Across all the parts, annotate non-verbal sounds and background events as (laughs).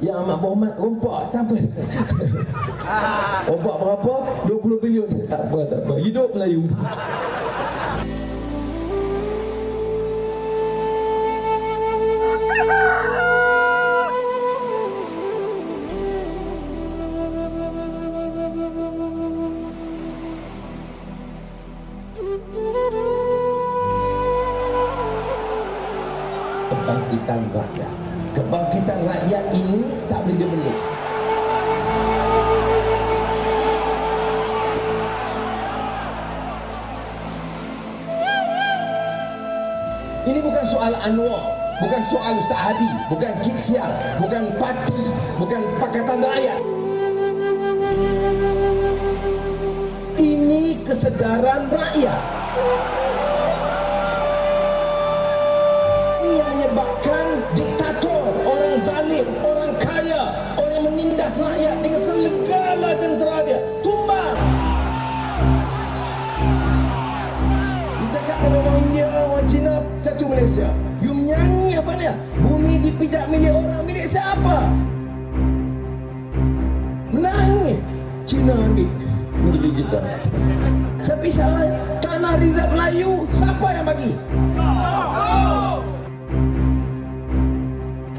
yang amat berhormat rompak tak apa. (laughs) Rompak berapa? 20 bilion. Tak apa, tak apa. Hidup Melayu. (laughs) Kebangkitan rakyat. Kebangkitan rakyat ini tak boleh dibendung. Ini bukan soal Anwar, bukan soal Ustaz Hadi, bukan Kik Sial, bukan parti, bukan Pakatan Rakyat. Ini kesedaran rakyat. Malaysia. You menyanyi apa dia? Bumi dipijak milik orang, milik siapa? Menangis. Cina ambil milik kita. Tapi salah tanah Rizal Melayu, siapa yang bagi?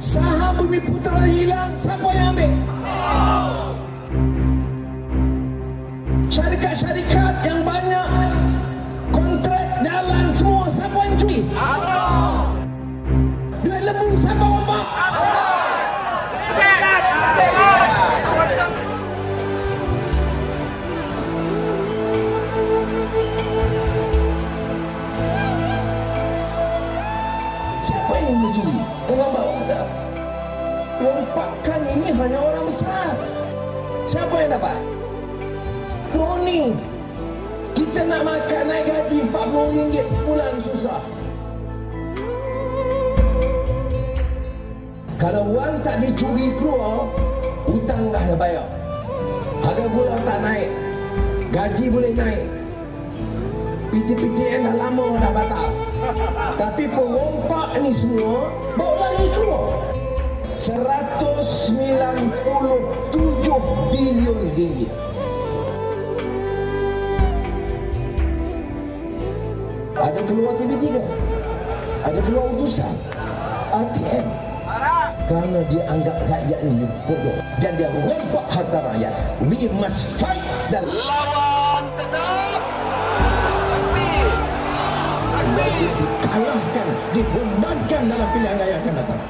Saham bumi putera hilang, siapa yang ambil? Syarikat-syarikat yang banyak kontrak jalan semua siapa yang curi? Tak? Rompakan ini hanya orang besar. Siapa yang dapat? Kroni. Kita nak makan naik gaji Kalau wang tak dicuri keluar, hutang dah bayar. Harga gula tak naik. Gaji boleh naik. PTPTN dah lama dah batal. Tapi perompak ni semua bawa lagi keluar. 197 bilion ringgit. Ada keluar TV3 Ada keluar utusan ATM Kerana dia anggap rakyat ini bodoh. Dan dia rompak harta rakyat. We must fight dan lawan tetap takbir takbir kalahkan Dibumbangkan dalam pilihan raya akan datang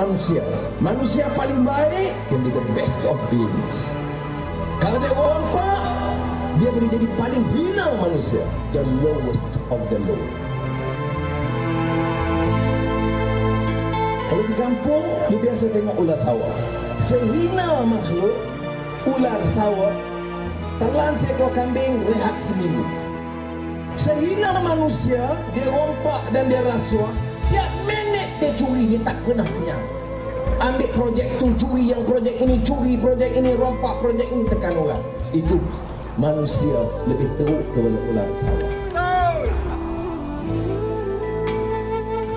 manusia. Manusia paling baik can be the best of beings. Kalau dia rompak, dia boleh jadi paling hina manusia. The lowest of the low. Kalau di kampung, dia biasa tengok ular sawah. Sehina makhluk, ular sawah, telan seekor kambing, rehat seminggu. Sehina manusia, dia rompak dan dia rasuah. Curi, dia tak pernah kenyang. Ambil projek tu curi, yang projek ini curi, projek ini rompak, projek ini tekan orang. Itu manusia lebih teruk daripada ular.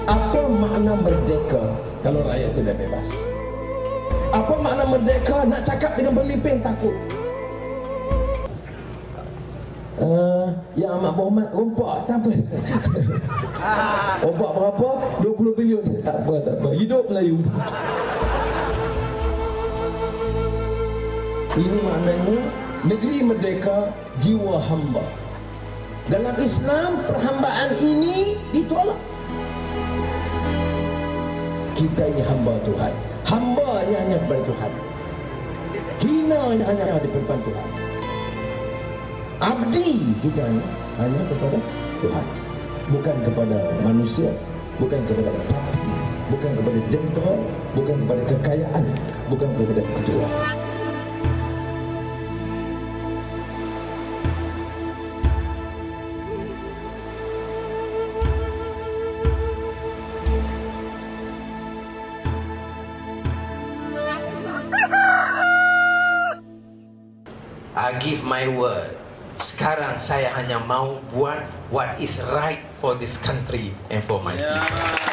Apa makna merdeka kalau rakyat tidak bebas? Apa makna merdeka nak cakap dengan pemimpin takut? Yang amat berhormat rompak tak apa. (laughs) rompak berapa? 20 bilion. Tak apa, tak apa. Hidup Melayu. Ini maknanya negeri merdeka jiwa hamba. Dalam Islam perhambaan ini ditolak. Kita ini hamba Tuhan. Hamba hanya kepada Tuhan. Hina hanya di depan Tuhan abdi kita ya, hanya kepada Tuhan bukan kepada manusia bukan kepada parti bukan kepada jentera bukan kepada kekayaan bukan kepada ketua I give my word. Sekarang saya hanya mau buat what is right for this country and for my people.